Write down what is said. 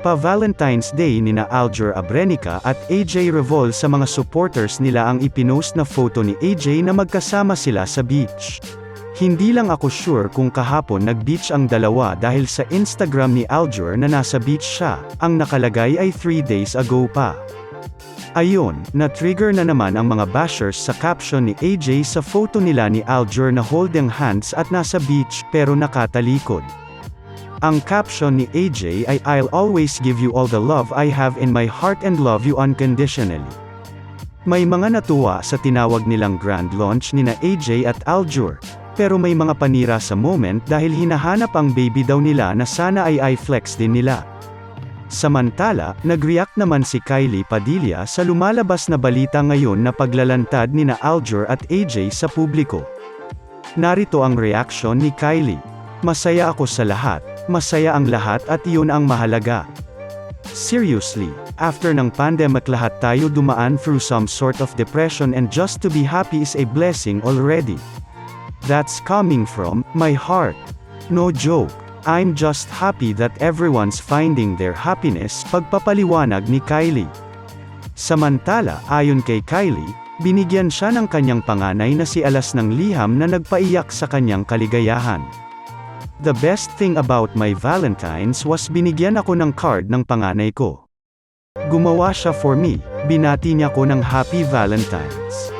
Pa-Valentine's Day nina Alger Abrenica at AJ Revol sa mga supporters nila ang ipinost na photo ni AJ na magkasama sila sa beach. Hindi lang ako sure kung kahapon nag-beach ang dalawa dahil sa Instagram ni Alger na nasa beach siya, ang nakalagay ay 3 days ago pa. Ayon, na-trigger na naman ang mga bashers sa caption ni AJ sa photo nila ni Alger na holding hands at nasa beach pero nakatalikod. Ang caption ni AJ ay I'll always give you all the love I have in my heart and love you unconditionally. May mga natuwa sa tinawag nilang grand launch ni na AJ at Aljur, pero may mga panira sa moment dahil hinahanap ang baby daw nila na sana ay i-flex din nila. Samantala, nag-react naman si Kylie Padilla sa lumalabas na balita ngayon na paglalantad ni na Aljur at AJ sa publiko. Narito ang reaksyon ni Kylie. Masaya ako sa lahat, masaya ang lahat at iyon ang mahalaga. Seriously, after ng pandemic lahat tayo dumaan through some sort of depression and just to be happy is a blessing already. That's coming from my heart. No joke. I'm just happy that everyone's finding their happiness pagpapaliwanag ni Kylie. Samantala, ayon kay Kylie, binigyan siya ng kanyang panganay na si Alas ng liham na nagpaiyak sa kanyang kaligayahan. The best thing about my Valentine's was binigyan ako ng card ng panganay ko. Gumawa siya for me, binati niya ko ng Happy Valentine's.